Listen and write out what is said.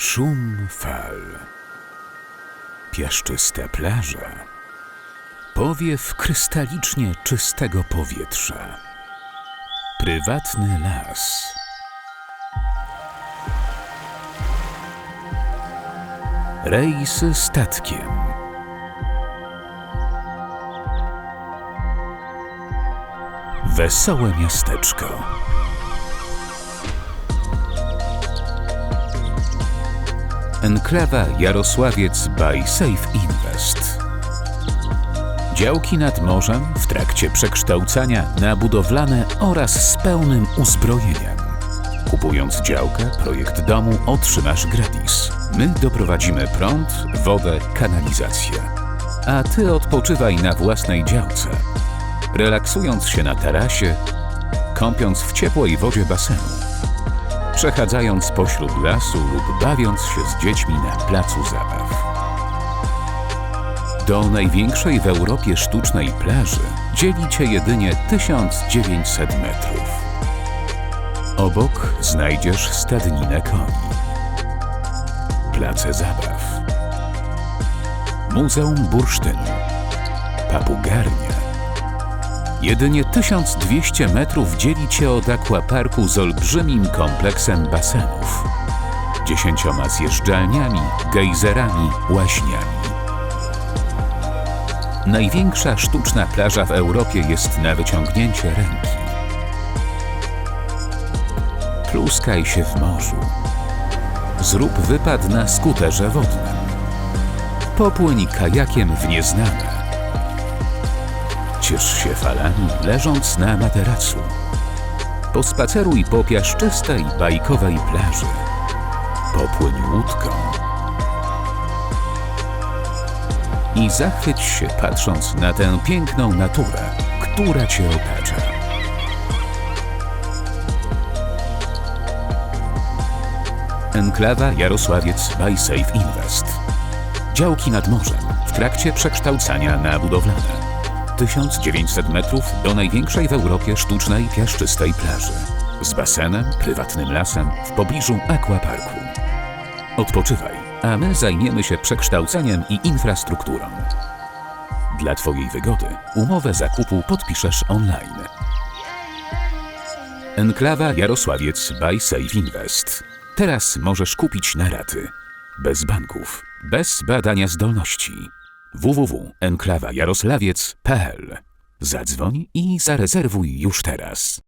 Szum fal. Piaszczyste plaże. Powiew krystalicznie czystego powietrza. Prywatny las. Rejsy statkiem. Wesołe miasteczko. Enklawa Jarosławiec by Safe Invest. Działki nad morzem w trakcie przekształcania na budowlane oraz z pełnym uzbrojeniem. Kupując działkę, projekt domu otrzymasz gratis. My doprowadzimy prąd, wodę, kanalizację. A ty odpoczywaj na własnej działce. Relaksując się na tarasie, kąpiąc w ciepłej wodzie basenu przechadzając pośród lasu lub bawiąc się z dziećmi na placu zabaw. Do największej w Europie sztucznej plaży dzieli cię jedynie 1900 metrów. Obok znajdziesz stadninę koni, place zabaw, Muzeum Bursztynu, papugarnia, Jedynie 1200 metrów dzieli cię od akwaparku z olbrzymim kompleksem basenów. Dziesięcioma zjeżdżalniami, gejzerami, łaźniami. Największa sztuczna plaża w Europie jest na wyciągnięcie ręki. Pluskaj się w morzu. Zrób wypad na skuterze wodnym. Popłyń kajakiem w nieznane. Ciesz się falami, leżąc na materacu. Pospaceruj po piaszczystej, bajkowej plaży. Popłyń łódką. I zachwyć się patrząc na tę piękną naturę, która cię otacza. Enklawa Jarosławiec by Safe Invest. Działki nad morzem w trakcie przekształcania na budowlane. 1900 metrów do największej w Europie sztucznej piaszczystej plaży. Z basenem, prywatnym lasem w pobliżu aquaparku. Odpoczywaj, a my zajmiemy się przekształceniem i infrastrukturą. Dla Twojej wygody umowę zakupu podpiszesz online. Enklawa Jarosławiec by Safe Invest. Teraz możesz kupić na raty. Bez banków, bez badania zdolności www.enklawajarosławiec.pl Zadzwoń i zarezerwuj już teraz.